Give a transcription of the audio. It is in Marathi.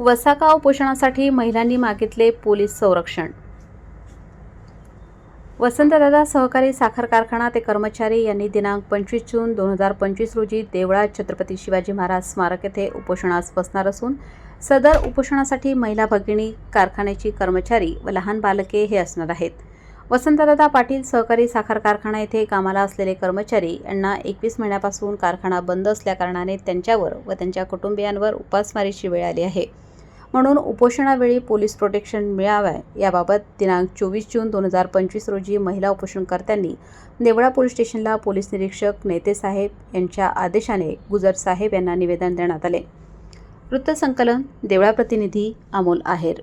वसाका उपोषणासाठी महिलांनी मागितले पोलीस संरक्षण. वसंतदादा सहकारी साखर कारखाना ते कर्मचारी यांनी दिनांक पंचवीस जून दोन हजार पंचवीस रोजी देवळा छत्रपती शिवाजी महाराज स्मारक येथे उपोषणास बसणार असून सदर उपोषणासाठी महिला भगिनी कारखान्याची कर्मचारी व लहान बालके हे असणार आहेत. वसंतदादा पाटील सहकारी साखर कारखाना येथे कामाला असलेले कर्मचारी यांना एकवीस महिन्यापासून कारखाना बंद असल्याकारणाने त्यांच्यावर व त्यांच्या कुटुंबियांवर उपासमारीची वेळ आली आहे. म्हणून उपोषणावेळी पोलीस प्रोटेक्शन मिळावं याबाबत दिनांक चोवीस जून दोन हजार पंचवीस रोजी महिला उपोषणकर्त्यांनी देवळा पोलीस स्टेशनला पोलीस निरीक्षक नेतेसाहेब यांच्या आदेशाने गुजर साहेब यांना निवेदन देण्यात आले. वृत्तसंकलन देवळा प्रतिनिधी अमोल आहेर.